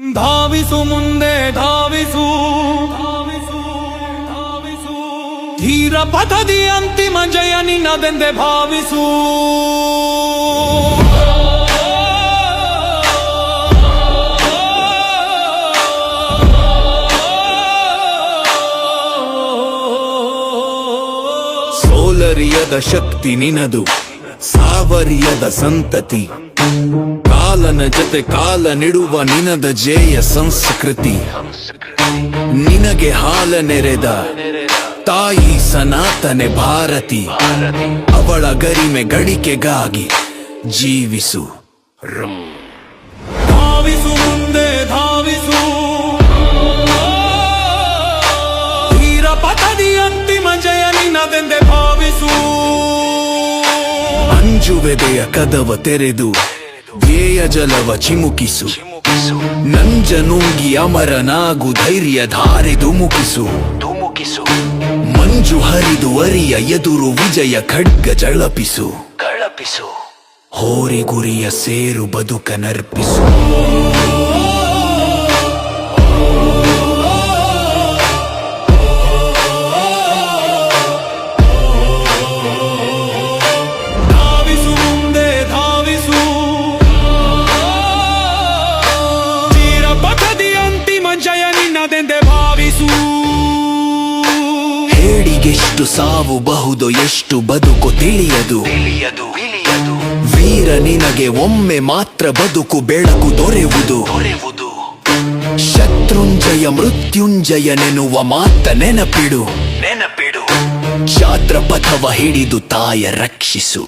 ಧಾವಿಸು ಮುಂದೆ ಧಾವಿಸು. ಧಾವಿಸು ಧಾವಿಸು ಧೀರ ಪಥದಿ ಅಂತಿಮ ಜಯ ನಿನ್ನದೆಂದೆ ಭಾವಿಸು. ಸೋಲರಿಯದ ಶಕ್ತಿ ನಿನದು, ಸಾವರಿಯದ ಸಂತತಿ. ಕಾಲನ ಜೊತೆ ಕಾಲ ನೀಡುವ ನಿನದ ಜೇಯ ಸಂಸ್ಕೃತಿ. ನಿನಗೆ ಹಾಲ ನೆರೆದ ತಾಯಿ ಸನಾತನೆ ಭಾರತಿ. ಅವಳ ಗರಿಮೆ ಗಳಿಕೆಗಾಗಿ ಜೀವಿಸು. ಧಾವಿಸು ಮುಂದೆ ಧಾವಿಸು. ಧೀರ ಪತದಿ ಅಂತಿಮ ಜಯ ನಿನದೆಂದೆ ಭಾವಿಸು. ಅಂಜುವೆದೆಯ ಕದವ ತೆರೆದು ಧ್ಯೇಯ ಜಲವ ಚಿಮುಕಿಸು. ನಂಜ ನುಂಗಿ ಅಮರನಾಗು ಧೈರ್ಯ ಧಾರೆ ಧುಮುಕಿಸು ಧುಮುಕಿಸು ಮಂಜು ಹರಿದು ಅರಿಯ ಎದುರು ವಿಜಯ ಖಡ್ಗ ಜಳಪಿಸು. ಕಳಪಿಸು ಹೋರಿ ಗುರಿಯ ಸೇರು ಬದುಕನರ್ಪಿಸು. ಧಾವಿಸು ನಿನ್ನದೆಂದೆ ಭಾವಿಸು. ಹೇಡಿಗೆಷ್ಟು ಸಾವು ಬಹುದು ಎಷ್ಟು ಬದುಕು ತಿಳಿಯದು. ತಿಳಿಯದು ವೀರ ನಿನಗೆ ಒಮ್ಮೆ ಮಾತ್ರ ಬದುಕು ಬೆಳಕು ದೊರೆಯುವುದು ದೊರೆಯುವುದು ಶತ್ರುಂಜಯ ನೆನ್ನುವ ಮಾತ ನೆನಪಿಡು. ನೆನಪಿಡು. ಛಾತ್ರ ಪಥವ ಹಿಡಿದು ತಾಯ ರಕ್ಷಿಸು.